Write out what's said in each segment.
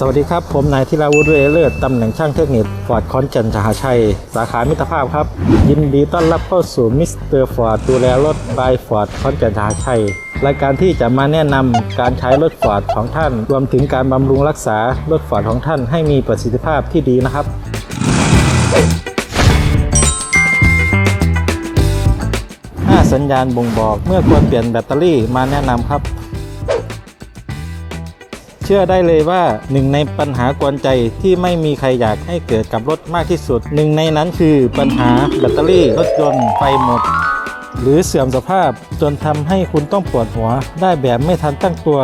สวัสดีครับ ผมนายธิราวุฒิเวเลิศตำแหน่งช่างเทคนิคฟอร์ดคอนจันทหาชัย สาขามิตรภาพครับ ยินดีต้อนรับเข้าสู่มิสเตอร์ฟอร์ดดูแลรถบายฟอร์ดคอนจันทหาชัย รายการที่จะมาแนะนำการใช้รถฟอร์ดของท่าน รวมถึงการบำรุงรักษารถฟอร์ดของท่านให้มีประสิทธิภาพที่ดีนะครับสัญญาณบ่งบอกเมื่อควรเปลี่ยนแบตเตอรี่มาแนะนำครับ ชื่อได้เลยว่าหนึ่งในปัญหากวนใจที่ไม่มีใครอยากให้เกิดกับรถมากที่สุด หนึ่งในนั้นคือปัญหาแบตเตอรี่รถยนต์ไฟหมด หรือเสื่อมสภาพจนทำให้คุณต้องปวดหัว ได้แบบไม่ทันตั้งตัว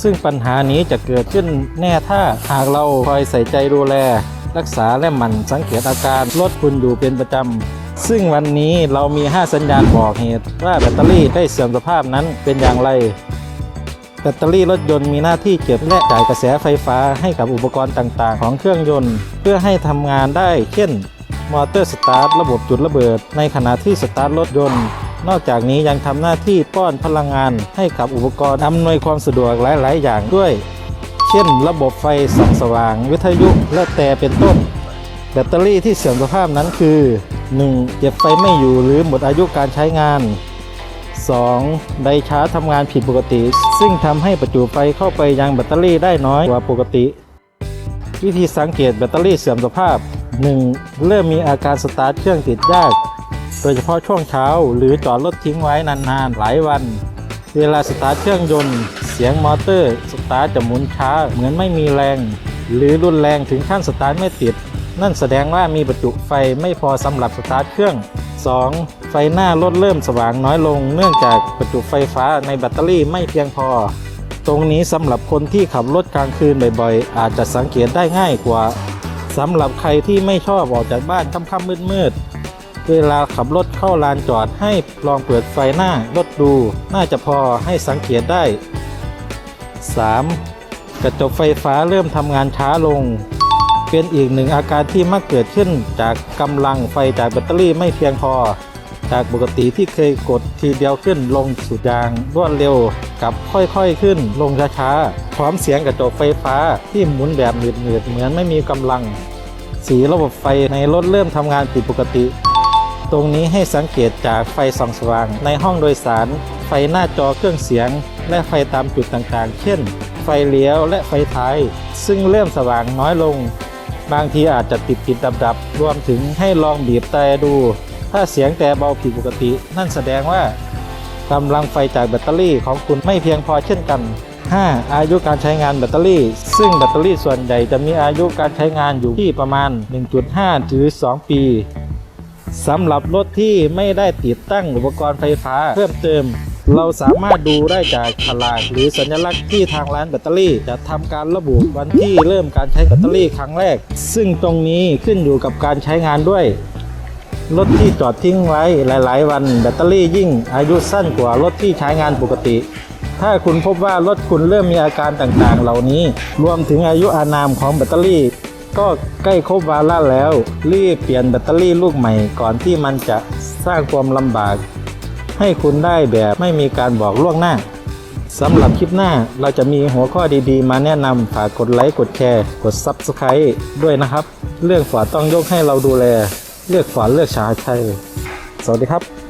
ซึ่งปัญหานี้จะเกิดขึ้นแน่ถ้าหากเราคอยใส่ใจดูแล รักษาและหมั่นสังเกตอาการรถคุณอยู่เป็นประจำซึ่งวันนี้เรามี 5 สัญญาณบอกเหตุ ว่าแบตเตอรี่ได้เสื่อมสภาพนั้นเป็นอย่างไร แบตเตอรี่รถยนต์มีหน้าที่เก็บและจ่ายกระแสไฟฟ้าให้กับอุปกรณ์ต่างๆ ของเครื่องยนต์ เพื่อให้ทำงานได้ เช่น มอเตอร์สตาร์ทระบบจุดระเบิด ในขณะที่สตาร์ทรถยนต์ นอกจากนี้ยังทำหน้าที่ป้อนพลังงานให้กับอุปกรณ์อำนวยความสะดวกหลายๆ อย่างด้วย เช่น ระบบไฟส่องสว่าง วิทยุและแต่เป็นต้น แบตเตอรี่ที่เสื่อมสภาพนั้นคือ 1. เก็บไฟไม่อยู่หรือหมดอายุการใช้งาน 2. ไดชาร์จทำงานผิดปกติ ซึ่งทำให้ประจุไฟเข้าไปยังแบตเตอรี่ได้น้อยกว่าปกติ วิธีสังเกตแบตเตอรี่เสื่อมสภาพ 1. เริ่มมีอาการสตาร์ทเครื่องติดยาก โดยเฉพาะช่วงเช้า หรือจอดรถทิ้งไว้นานๆ หลายวัน เวลาสตาร์ทเครื่องยนต์ เสียงมอเตอร์ สตาร์ทจะหมุนช้า เหมือนไม่มีแรง หรือรุนแรงถึงขั้นสตาร์ทไม่ติด นั่นแสดงว่ามีประจุไฟไม่พอสำหรับสตาร์ทเครื่อง 2. ไฟหน้ารถเริ่มสว่างน้อยลง เนื่องจากประจุไฟฟ้าในแบตเตอรี่ไม่เพียงพอ ตรงนี้สำหรับคนที่ขับรถกลางคืนบ่อยๆ อาจจะสังเกตได้ง่ายกว่าสำหรับใครที่ไม่ชอบออกจากบ้านค่ำๆมืดๆ เวลาขับรถเข้าลานจอดให้ลองเปิดไฟหน้ารถดู น่าจะพอให้สังเกตได้ 3. กระจกไฟฟ้าเริ่มทำงานช้าลง เป็นอีกหนึ่งอาการที่มักเกิดขึ้นจากกำลังไฟจากแบตเตอรี่ไม่เพียงพอ จากปกติที่เคยกดทีเดียวขึ้นลงสุดยางรวดเร็วกับค่อยๆขึ้นลงช้าๆ พร้อมเสียงกระจกไฟฟ้าที่หมุนแบบหนืดๆเหมือนไม่มีกำลัง สีระบบไฟในรถเริ่มทำงานผิดปกติ ตรงนี้ให้สังเกตจากไฟส่องสว่างในห้องโดยสาร ไฟหน้าจอเครื่องเสียง และไฟตามจุดต่างๆ เช่น ไฟเลี้ยวและไฟท้าย ซึ่งเริ่มสว่างน้อยลง บางทีอาจจะติดติดดับดับๆรวมถึงให้ลองบีบแต่ดู ถ้าเสียงแต่เบาผิดปกติ นั่นแสดงว่ากำลังไฟจากแบตเตอรี่ของคุณไม่เพียงพอเช่นกัน 5. อายุการใช้งานแบตเตอรี่ ซึ่งแบตเตอรี่ส่วนใหญ่จะมีอายุการใช้งานอยู่ที่ประมาณ 1.5 ถึง 2 ปีสำหรับรถที่ไม่ได้ติดตั้งอุปกรณ์ไฟฟ้าเพิ่มเติม เราสามารถดูได้จากฉลากหรือสัญลักษณ์ที่ทางร้านแบตเตอรี่จะทำการระบุวันที่เริ่มการใช้แบตเตอรี่ครั้งแรก ซึ่งตรงนี้ขึ้นอยู่กับการใช้งานด้วย รถที่จอดทิ้งไว้หลาย ๆ วันแบตเตอรี่ยิ่งอายุสั้นกว่ารถที่ใช้งานปกติ ถ้าคุณพบว่ารถคุณเริ่มมีอาการต่างๆ เหล่านี้ รวมถึงอายุอานามของแบตเตอรี่ ก็ใกล้ครบวาระแล้ว รีบเปลี่ยนแบตเตอรี่ลูกใหม่ก่อนที่มันจะสร้างความลำบาก ให้คุณได้แบบไม่มีการบอกล่วงหน้าสำหรับคลิปหน้าเราจะมีหัวข้อดีๆ มาแนะนำฝากกดไลค์กดแชร์ กด Subscribe ด้วยนะครับ เรื่องฝาต้องยกให้เราดูแล เลือกฝาเลือกชาชัยสวัสดีครับ